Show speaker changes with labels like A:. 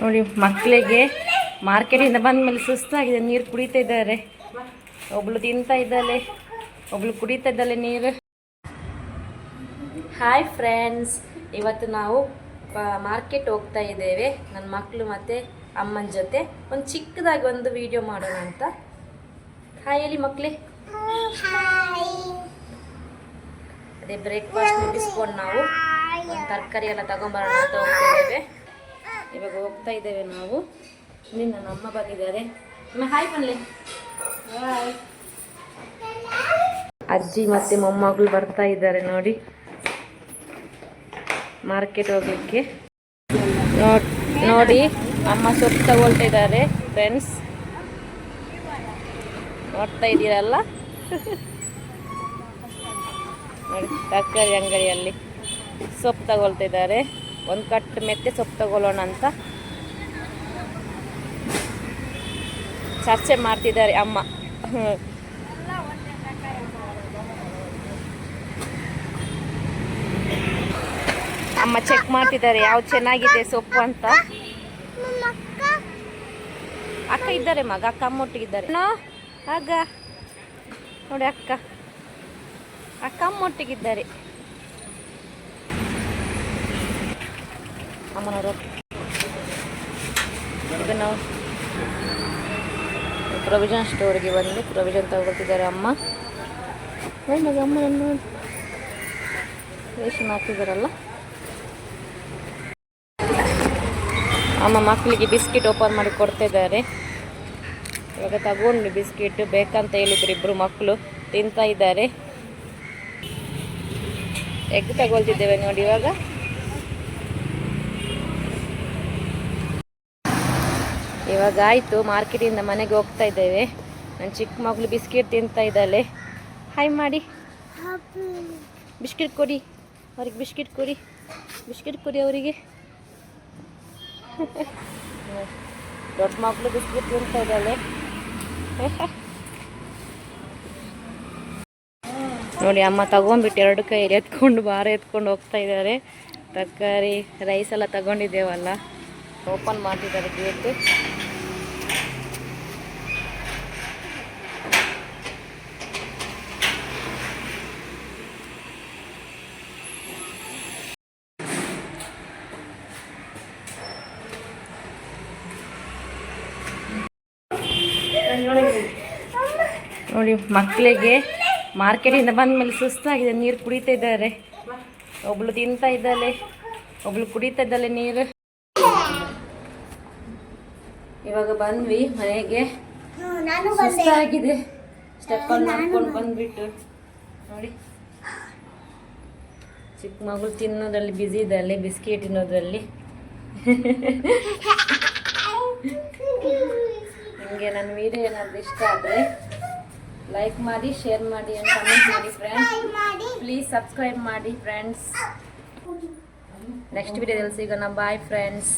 A: ನೋಡಿ ಮಕ್ಕಳಿಗೆ ಮಾರ್ಕೆಟಿಂದ ಬಂದ ಮೇಲೆ ಸುಸ್ತಾಗಿದೆ ನೀರು ಕುಡಿತಾ ಇದ್ದಾರೆ. ಒಬ್ಳು ತಿಂತಾ ಇದ್ದಾಳೆ ಒಬ್ಳು ಕುಡಿತಾ ಇದ್ದಾಳೆ ನೀರು. ಹಾಯ್ ಫ್ರೆಂಡ್ಸ್ ಇವತ್ತು ನಾವು ಮಾರ್ಕೆಟ್ ಹೋಗ್ತಾ ಇದ್ದೇವೆ. ನನ್ನ ಮಕ್ಕಳು ಮತ್ತು ಅಮ್ಮನ ಜೊತೆ. ಒಂದು ಚಿಕ್ಕದಾಗಿ ಒಂದು ವಿಡಿಯೋ ಮಾಡೋಣ ಅಂತ. ಹಾಯ್ ಹೇಳಿ ಮಕ್ಕಳೇ ಅದೇ ಬ್ರೇಕ್ಫಾಸ್ಟ್ ಮುಗಿಸ್ಕೊಂಡು ನಾವು. ತರಕಾರಿ ಎಲ್ಲ ತಗೊಂಬರೋಣ ಅಂತ ಹೋಗ್ತಿದ್ದೇವೆ. ಇವಾಗ ಹೋಗ್ತಾ ಇದ್ದೇವೆ ನಾವು. ನಿನ್ನ ನಮ್ಮ ಬಂದಿದ್ದಾರೆ. ಹಾಯ್ ಬನ್ನಿ ಹಾಯ್ ಅಜ್ಜಿ ಮತ್ತೆ ಮೊಮ್ಮಗಳು ಬರ್ತಾ ಇದ್ದಾರೆ ನೋಡಿ. ಮಾರ್ಕೆಟ್ ಹೋಗ್ಲಿಕ್ಕೆ. ನೋಡ್ ನೋಡಿ ಅಮ್ಮ ಸೊಪ್ಪು ತಗೊಳ್ತಾ ಇದ್ದಾರೆ ಫ್ರೆಂಡ್ಸ್ ನೋಡ್ತಾ ಇದ್ದೀರಲ್ಲ? ನೋಡಿ ತರಕಾರಿ ಅಂಗಡಿಯಲ್ಲಿ. ಸೊಪ್ಪು ತಗೊಳ್ತಿದ್ದಾರೆ. ಒಂದು ಕಟ್ಟು ಮೆತ್ತೆ ಸೊಪ್ಪು ತಗೊಳ್ಳೋಣ ಅಂತ. ಚರ್ಚೆ ಮಾಡ್ತಿದ್ದಾರೆ ಅಮ್ಮ. ಅಮ್ಮ ಚೆಕ್ ಮಾಡ್ತಿದ್ದಾರೆ ಯಾವ್ದು ಚೆನ್ನಾಗಿದೆ ಸೊಪ್ಪು ಅಂತ. ಅಕ್ಕ ಇದ್ದಾರೆ ಮಗ, ಅಕ್ಕ ಅಮ್ಮೊಟ್ಟಿಗಿದ್ದಾರೆ ಆಗ. ನೋಡಿ ಅಕ್ಕ. ಅಕ್ಕ ಅಮ್ಮೊಟ್ಟಿಗಿದ್ದಾರೆ ಅಮ್ಮನವರು ಈಗ ನಾವು ಪ್ರೊವಿಷನ್ ಸ್ಟೋರ್ಗೆ ಬಂದು ಪ್ರೊವಿಷನ್ ತಗೊಳ್ತಿದ್ದಾರೆ ಅಮ್ಮ. ಮಗ ಅಮ್ಮನನ್ನು ರೇಷನ್ ಹಾಕಿದಾರಲ್ಲ? ಅಮ್ಮ ಮಕ್ಕಳಿಗೆ ಬಿಸ್ಕಿಟ್ ಓಪನ್ ಮಾಡಿ ಕೊಡ್ತಾ ಇದ್ದಾರೆ ಇವಾಗ ತಗೊಂಡು ಬಿಸ್ಕಿಟ್ ಬೇಕಂತ ಹೇಳಿದ್ರು ಇಬ್ಬರು ಮಕ್ಕಳು ತಿಂತಾ ಇದ್ದಾರೆ. ಎಗ್ ತಗೊಳ್ತಿದ್ದೇವೆ ನೋಡಿ ಇವಾಗ. ಇವಾಗ ಆಯಿತು ಮಾರ್ಕೆಟಿಂದ ಮನೆಗೆ ಹೋಗ್ತಾ ಇದ್ದೇವೆ. ನನ್ನ ಚಿಕ್ಕ ಮಗಳು ಬಿಸ್ಕೆಟ್ ತಿಂತಾ ಇದ್ದಾಳೆ. ಹಾಯ್ ಮಾಡಿ ಬಿಸ್ಕೆಟ್ ಕೊಡಿ. ಅವ್ರಿಗೆ ಬಿಸ್ಕೆಟ್ ಕೊಡಿ. ಬಿಸ್ಕೆಟ್ ಕೊಡಿ ಅವರಿಗೆ. ದೊಡ್ಡ ಮಕ್ಕಳು ಬಿಸ್ಕೆಟ್ ತಿಂತಾ ಇದ್ದಾಳೆ. ನೋಡಿ ಅಮ್ಮ ತಗೊಂಡ್ಬಿಟ್ಟು ಎರಡು ಕೈಯಲ್ಲಿ ಎತ್ಕೊಂಡು ಭಾರ ಎತ್ಕೊಂಡು ಹೋಗ್ತಾ ಇದ್ದಾರೆ. ತರಕಾರಿ ರೈಸ್ ಎಲ್ಲ ತಗೊಂಡಿದ್ದೇವಲ್ಲ. ಓಪನ್ ಮಾಡ್ತಿದ್ದಾರೆ ಗೇಟ್ ನೋಡಿ, ಮಕ್ಕಳಿಗೆ ಮಾರ್ಕೆಟಿಂದ ಬಂದ ಮೇಲೆ ಸುಸ್ತಾಗಿದೆ, ನೀರು ಕುಡಿತಾ ಇದ್ದಾರೆ. ಒಬ್ಳು ತಿಂತಾ ಇದ್ದಾಳೆ, ಒಬ್ಳು ಕುಡಿತಾ ಇದ್ದಾಳೆ ನೀರು. ಇವಾಗ ಬಂದ್ವಿ ಮನೆಗೆ. ಸುಸ್ತಾಗಿದೆ. ಮಾಡ್ಕೊಂಡು ಬಂದ್ಬಿಟ್ಟು. ನೋಡಿ. ಚಿಕ್ಕ ಮಗಳು ತಿನ್ನೋದ್ರಲ್ಲಿ ಬ್ಯುಸಿ ಇದ್ದಾಳೆ, ಬಿಸ್ಕೆಟ್ ತಿನ್ನೋದ್ರಲ್ಲಿ. ನಿಮಗೆ ನನ್ನ ವಿಡಿಯೋ ಏನಾದರೂ ಇಷ್ಟ ಆದರೆ ಲೈಕ್ ಮಾಡಿ ಶೇರ್ ಮಾಡಿ ಅಂತ ಕಮೆಂಟ್ ಮಾಡಿ ಫ್ರೆಂಡ್ಸ್ ಪ್ಲೀಸ್ ಸಬ್ಸ್ಕ್ರೈಬ್ ಮಾಡಿ ಫ್ರೆಂಡ್ಸ್ ನೆಕ್ಸ್ಟ್ ವಿಡಿಯೋದಲ್ಲಿ ಸಿಗೋಣ. Bye friends